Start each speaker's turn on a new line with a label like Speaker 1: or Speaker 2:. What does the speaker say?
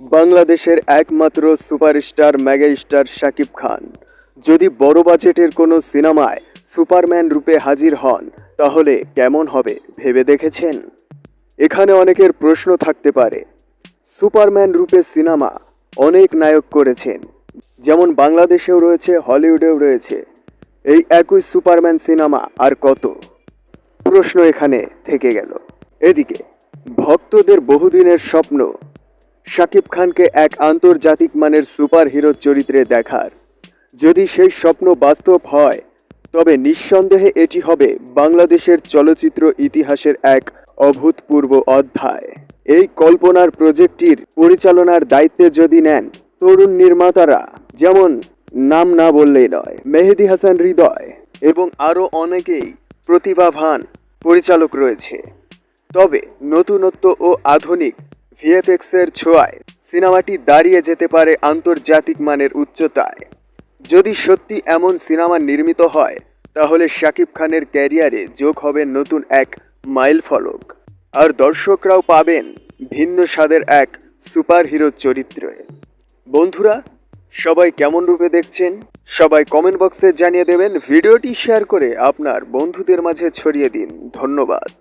Speaker 1: বাংলাদেশের একমাত্র superstar megastar Shakib Khan. যদি বড় বাজেটের কোনো সিনেমায় সুপারম্যান রূপে হাজির হন, তাহলে কেমন হবে ভেবে দেখেছেন? এখানে অনেকের প্রশ্ন থাকতে পারে। সুপারম্যান রূপে সিনেমা অনেক নায়ক করেছেন, যেমন বাংলাদেশেও রয়েছে, হলিউডেও রয়েছে। এই একই সুপারম্যান সিনেমা আর কত? প্রশ্ন এখানে থেকে গেল। এদিকে, ভক্তদের বহুদিনের স্বপ্ন শাকিব খানকে এক আন্তর্জাতিক মানের সুপারহিরো চরিত্রে দেখার। যদি সেই স্বপ্ন বাস্তব হয়, তবে নিঃসন্দেহে এটি হবে বাংলাদেশের চলচ্চিত্র ইতিহাসের এক অভূতপূর্ব অধ্যায়। এই কল্পনার প্রজেক্টটির পরিচালনার দায়িত্বে যদি নেন তরুণ নির্মাতারা, যেমন নাম না বললেই নয়, মেহেদি হাসান হৃদয় এবং আরও অনেকেই প্রতিভাবান পরিচালক রয়েছে। তবে নতুনত্ব ও আধুনিক ভিএফএক্স এর ছোঁয়ায় সিনেমাটি দাঁড়িয়ে যেতে পারে আন্তর্জাতিক মানের উচ্চতায়। যদি সত্যি এমন সিনেমা নির্মিত হয়, তাহলে শাকিব খানের ক্যারিয়ারে যোগ হবে নতুন এক মাইল ফলক। আর দর্শকরাও পাবেন ভিন্ন স্বাদের এক সুপারহিরো চরিত্রে। বন্ধুরা, সবাই কেমন রূপে দেখছেন? সবাই কমেন্ট বক্সে জানিয়ে দেবেন। ভিডিওটি শেয়ার করে আপনার বন্ধুদের মাঝে ছড়িয়ে দিন। ধন্যবাদ।